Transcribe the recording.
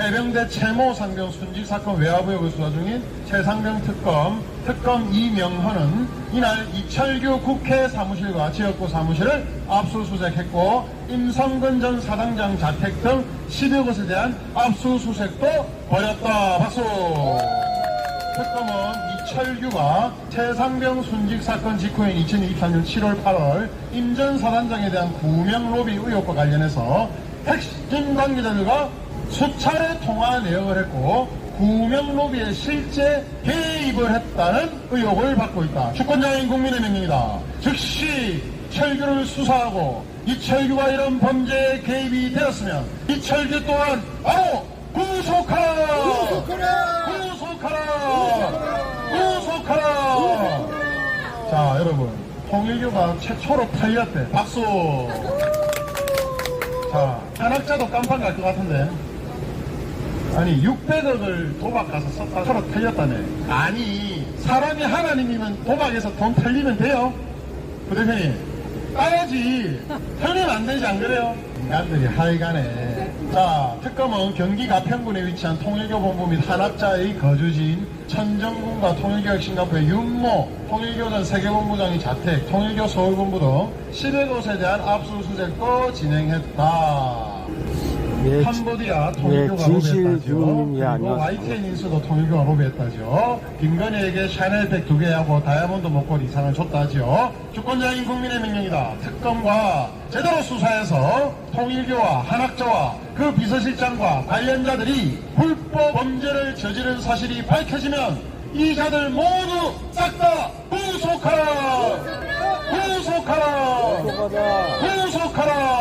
해병대 채모 상병 순직 사건 의혹을 수사 중인 최상병 특검 특검 이명헌은 이날 이철규 국회 사무실과 지역구 사무실을 압수수색했고 임성근 전 사당장 자택 등 10여 곳에 대한 압수수색도 벌였다. 박수! 특검은 이철규가 최상병 순직 사건 직후인 2023년 7월 8월 임 전 사단장에 대한 구명 로비 의혹과 관련해서 핵심 관계자들과 수차례 통화 내역을 했고 구명 로비에 실제 개입을 했다는 의혹을 받고 있다. 주권자인 국민의 명령이다. 즉시 철규를 수사하고 이철규가 이런 범죄에 개입이 되었으면 이철규 또한 바로 구속하라! 구속하라! 구속하라! 구속하라! 자, 여러분. 통일교가 최초로 탈렸대. 박수! 자, 한학자도 깜빡 갈것 같은데. 아니, 600억을 도박 가서 썼다. 서로 탈렸다네. 아니, 사람이 하나님이면 도박에서 돈 탈리면 돼요? 부대표님. 따야지. 털리면 안 되지, 안 그래요? 인간들이 하여간에. 자, 특검은 경기 가평군에 위치한 통일교 본부 및 한학자의 거주지인 천정군과 통일교 혁신가부의 윤모, 통일교 전 세계본부장의 자택, 통일교 서울본부 등 10여 곳에 대한 압수수색도 진행했다. 예, 캄보디아 통일교가 예, 진실 예, 그리고 안녕하세요. YTN 인수도 통일교가 로비했다죠. 김건희에게 샤넬백 두 개하고 다이아몬드 목걸이 이상을 줬다죠. 주권자인 국민의 명령이다. 특검과 제대로 수사해서 통일교와 한학자와 그 비서실장과 관련자들이 불법 범죄를 저지른 사실이 밝혀지면 이 자들 모두 싹 다 구속하라! 구속하라! 가자. 구속하라!